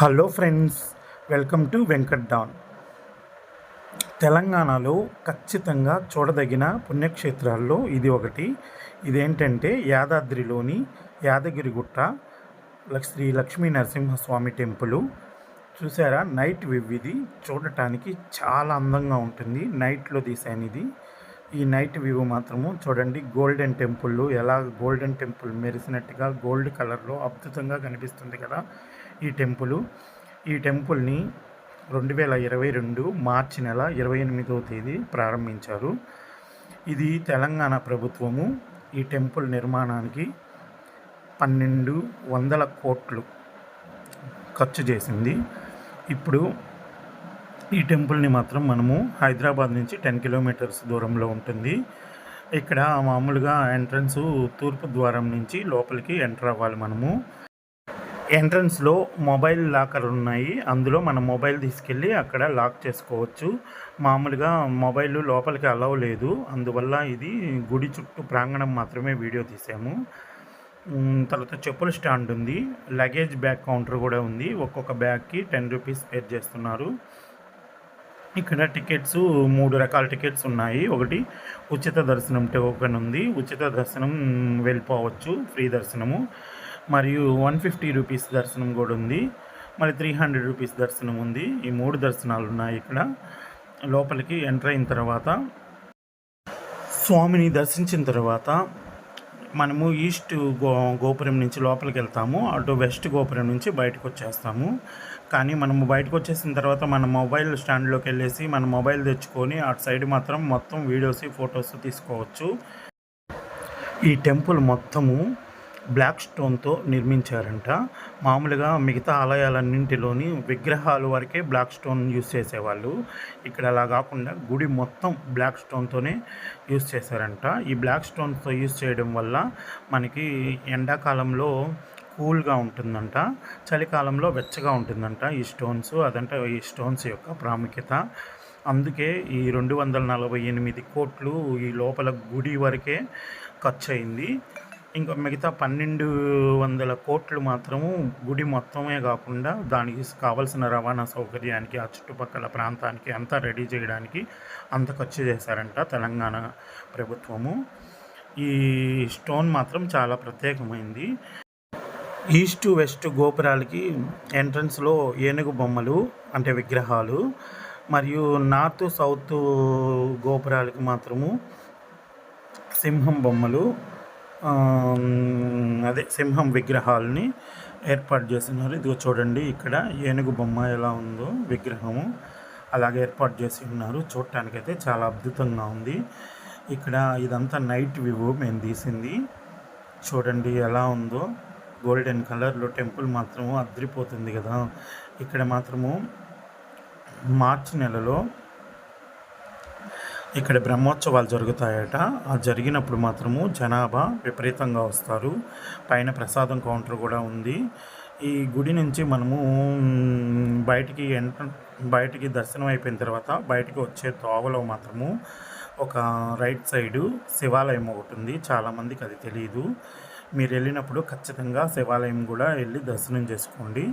Hello friends welcome to Venkat Don. తెలంగాణలో ఖచ్చితంగా చూడదగిన పుణ్యక్షేత్రాల్లో ఇది ఒకటి. ఇదేంటంటే యాదాద్రిలోని యాదగిరిగుట్ట శ్రీ లక్ష్మీ నరసింహస్వామి టెంపుల్. చూసారా? నైట్ వ్యూ ఇది చూడటానికి చాలా అందంగా ఉంటుంది. నైట్లో తీసాను ఇది ఈ నైట్ వ్యూ మాత్రము చూడండి. Golden temple. ఎలా గోల్డెన్ టెంపుల్ మెరిసినట్టుగా గోల్డ్ కలర్లో అద్భుతంగా కనిపిస్తుంది కదా? ఈ టెంపుల్ ఈ టెంపుల్ని రెండు వేల ఇరవై రెండు మార్చి నెల ఇరవై ఎనిమిదవ తేదీ ప్రారంభించారు. ఇది తెలంగాణ ప్రభుత్వము. ఈ టెంపుల్ నిర్మాణానికి పన్నెండు వందల కోట్లు ఖర్చు చేసింది. ఇప్పుడు ఈ టెంపుల్ని మాత్రం మనము హైదరాబాద్ నుంచి టెన్ కిలోమీటర్స్ దూరంలో ఉంటుంది. ఇక్కడ మామూలుగా ఎంట్రన్స్ తూర్పు ద్వారం నుంచి లోపలికి ఎంటర్ అవ్వాలి మనము. ఎంట్రన్స్లో మొబైల్ లాకర్ ఉన్నాయి అందులో మన మొబైల్ తీసుకెళ్ళి అక్కడ లాక్ చేసుకోవచ్చు. మామూలుగా మొబైల్ లోపలికి అలవ్ లేదు. అందువల్ల ఇది గుడి చుట్టూ ప్రాంగణం మాత్రమే వీడియో తీసాము. తర్వాత చెప్పుల స్టాండ్ ఉంది. లగేజ్ బ్యాగ్ కౌంటర్ కూడా ఉంది. ఒక్కొక్క బ్యాగ్కి టెన్ రూపీస్ పే చేస్తున్నారు. ఇక్కడ టికెట్స్ మూడు రకాల టికెట్స్ ఉన్నాయి. ఒకటి ఉచిత దర్శనం టోకెన్ ఉంది. ఉచిత దర్శనం వెళ్ళిపోవచ్చు. ఫ్రీ దర్శనము. మరియు వన్ ఫిఫ్టీ రూపీస్ దర్శనం కూడా ఉంది. మరి త్రీ హండ్రెడ్ రూపీస్ దర్శనం ఉంది. ఈ మూడు దర్శనాలు ఉన్నాయి ఇక్కడ. లోపలికి ఎంటర్ అయిన తర్వాత స్వామిని దర్శించిన తర్వాత మనము ఈస్ట్ గో గోపురం నుంచి లోపలికి వెళ్తాము. అటు వెస్ట్ గోపురం నుంచి బయటకు వచ్చేస్తాము. కానీ మనము బయటకు వచ్చేసిన తర్వాత మన మొబైల్ స్టాండ్లోకి వెళ్ళేసి మన మొబైల్ తెచ్చుకొని అటు సైడ్ మాత్రం మొత్తం వీడియోస్ ఫొటోస్ తీసుకోవచ్చు. ఈ టెంపుల్ మొత్తము బ్లాక్ స్టోన్తో నిర్మించారంట. మామూలుగా మిగతా ఆలయాలన్నింటిలోని విగ్రహాలు వరకే బ్లాక్ స్టోన్ యూస్ చేసేవాళ్ళు. ఇక్కడ అలా కాకుండా గుడి మొత్తం బ్లాక్ స్టోన్తోనే యూస్ చేశారంట. ఈ బ్లాక్ స్టోన్తో యూస్ చేయడం వల్ల మనకి ఎండాకాలంలో కూల్గా ఉంటుందంట. చలికాలంలో వెచ్చగా ఉంటుందంట ఈ స్టోన్స్. అదంటే ఈ స్టోన్స్ యొక్క ప్రాముఖ్యత. అందుకే ఈ రెండు వందల నలభై ఎనిమిది కోట్లు ఈ లోపల గుడి వరకే ఖర్చు అయింది ఇంకా మిగతా పన్నెండు వందల కోట్లు మాత్రము గుడి మొత్తమే కాకుండా దానికి కావలసిన రవాణా సౌకర్యానికి ఆ చుట్టుపక్కల ప్రాంతానికి అంతా రెడీ చేయడానికి అంత ఖర్చు చేశారంట తెలంగాణ ప్రభుత్వము. ఈ స్టోన్ మాత్రం చాలా ప్రత్యేకమైంది. ఈస్ట్ వెస్ట్ గోపురాలకి ఎంట్రన్స్లో ఏనుగు బొమ్మలు అంటే విగ్రహాలు మరియు నార్త్ సౌత్ గోపురాలకి మాత్రము సింహం బొమ్మలు అదే సింహం విగ్రహాలని ఏర్పాటు చేసినారు ఇదిగో చూడండి ఇక్కడ ఏనుగు బొమ్మ ఎలా ఉందో విగ్రహము. అలాగే ఏర్పాటు చేసి ఉన్నారు. చూడటానికైతే చాలా అద్భుతంగా ఉంది. ఇక్కడ ఇదంతా నైట్ వ్యూ మేము తీసింది. చూడండి ఎలా ఉందో. గోల్డెన్ కలర్లో టెంపుల్ మాత్రము అద్రిపోతుంది కదా. ఇక్కడ మాత్రము మార్చి నెలలో ఇక్కడ బ్రహ్మోత్సవాలు జరుగుతాయట. ఆ జరిగినప్పుడు మాత్రము జనాభా విపరీతంగా వస్తారు. పైన ప్రసాదం కౌంటర్ కూడా ఉంది. ఈ గుడి నుంచి మనము బయటికి ఎంట బయటికి దర్శనం అయిపోయిన తర్వాత బయటికి వచ్చే తోవలో మాత్రము ఒక రైట్ సైడు శివాలయం ఒకటి ఉంది. చాలామందికి అది తెలియదు మీరు వెళ్ళినప్పుడు ఖచ్చితంగా శివాలయం కూడా వెళ్ళి దర్శనం చేసుకోండి.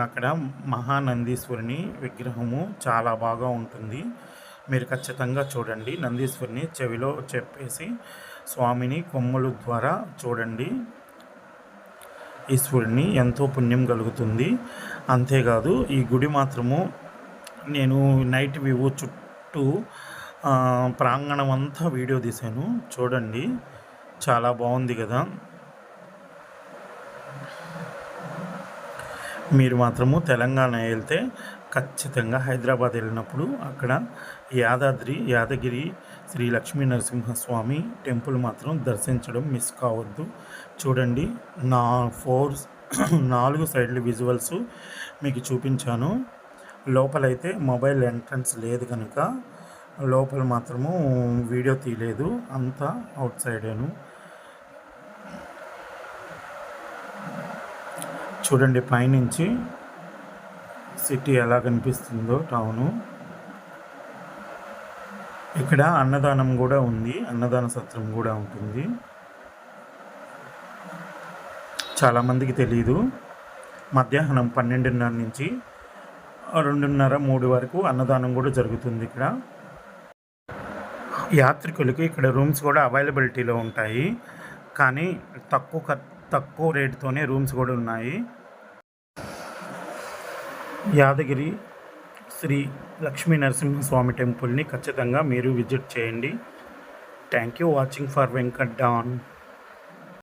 అక్కడ మహానందీశ్వరుని విగ్రహము చాలా బాగా ఉంటుంది. మీరు ఖచ్చితంగా చూడండి. నందీశ్వరిని చెవిలో చెప్పేసి స్వామిని కొమ్ముల ద్వారా చూడండి. ఈశ్వరుని ఎంతో పుణ్యం కలుగుతుంది. అంతేకాదు ఈ గుడి మాత్రము నేను నైట్ వ్యూ చుట్టూ ప్రాంగణం అంతా వీడియో తీశాను. చూడండి. చాలా బాగుంది కదా. మీరు మాత్రము తెలంగాణ వెళ్తే ఖచ్చితంగా హైదరాబాద్ వెళ్ళినప్పుడు అక్కడ యాదాద్రి యాదగిరి శ్రీ లక్ష్మీ నరసింహస్వామి టెంపుల్ మాత్రం దర్శించడం మిస్ కావద్దు. చూడండి నా ఫోర్ నాలుగు సైడ్ల విజువల్స్ మీకు చూపించాను. లోపలైతే మొబైల్ ఎంట్రన్స్ లేదు కనుక లోపల మాత్రము వీడియో తీయలేదు అంతా అవుట్ సైడేను చూడండి పైనుంచి సిటీ ఎలా కనిపిస్తుందో టౌను. ఇక్కడ అన్నదానం కూడా ఉంది అన్నదాన సత్రం కూడా ఉంటుంది. చాలామందికి తెలియదు మధ్యాహ్నం పన్నెండున్నర నుంచి రెండున్నర మూడు వరకు అన్నదానం కూడా జరుగుతుంది ఇక్కడ. యాత్రికులకి ఇక్కడ రూమ్స్ కూడా అవైలబిలిటీలో ఉంటాయి. కానీ తక్కువ తక్కువ రేటుతోనే రూమ్స్ కూడా ఉన్నాయి. యాదగిరి శ్రీ లక్ష్మీ నరసింహస్వామి టెంపుల్ని ఖచ్చితంగా మీరు విజిట్ చేయండి. Thank you watching for Venkat Don.